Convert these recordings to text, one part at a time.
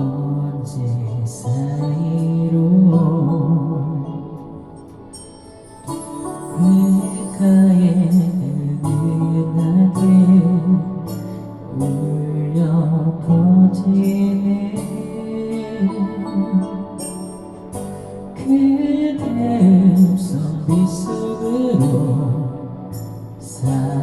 언제 사이로? 귓가에 은은하게 울려 퍼지네. 그대 음성 빗속으로 사라져버려.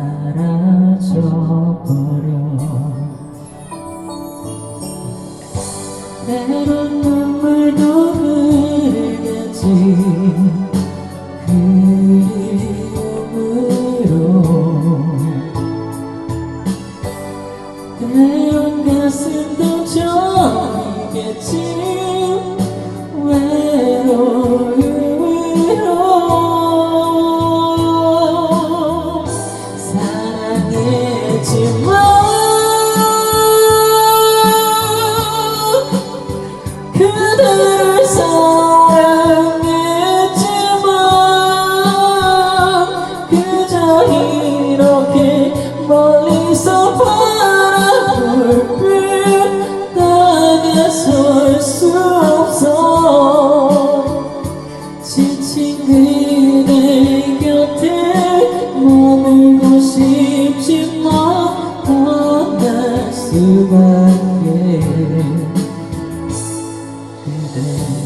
내온 가슴 던져 있겠지. 너에게 그대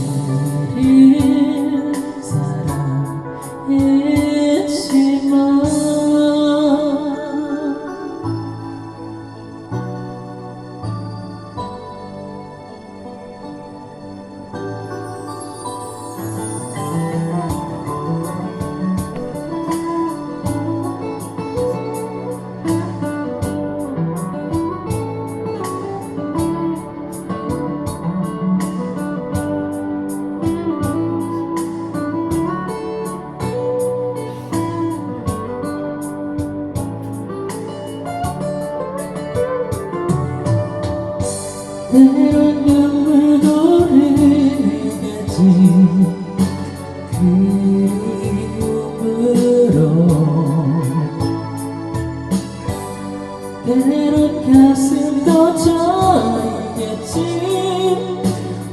때론 눈물도 흘리겠지. 그리움으로 때론 가슴도 저리겠지.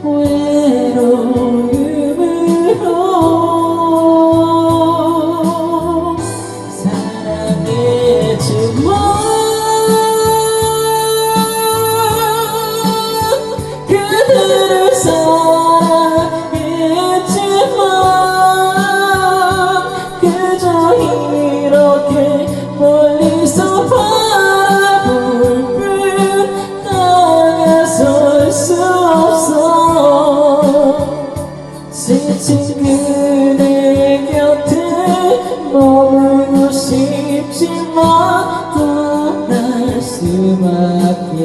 외로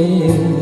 Yeah.